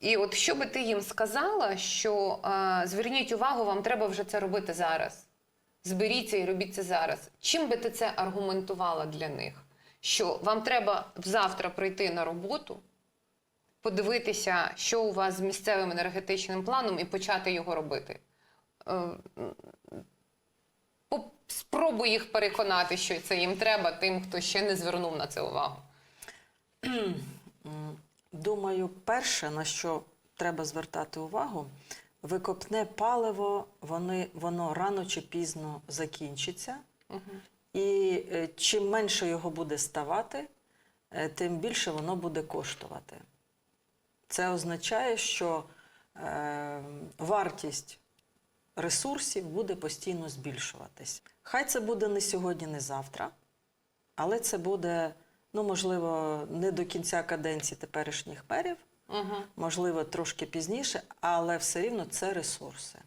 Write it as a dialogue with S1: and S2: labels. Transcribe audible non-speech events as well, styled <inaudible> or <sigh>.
S1: І от що би ти їм сказала, що е, зверніть увагу, вам треба вже це робити зараз. Зберіться і робіть це зараз. Чим би ти це аргументувала для них? Що вам треба завтра прийти на роботу, подивитися, що у вас з місцевим енергетичним планом, і почати його робити. Е, Спробуй їх переконати, що це їм треба, тим, хто ще не звернув на це увагу. <clears throat>
S2: Думаю, перше, на що треба звертати увагу, викопне паливо, вони, воно рано чи пізно закінчиться. І е, чим менше його буде ставати, е, тим більше воно буде коштувати. Це означає, що е, вартість ресурсів буде постійно збільшуватись. Хай це буде не сьогодні, не завтра, але це буде, ну, можливо, не до кінця каденції теперішніх мерів,
S1: Угу.
S2: можливо, трошки пізніше, але все рівно це ресурси.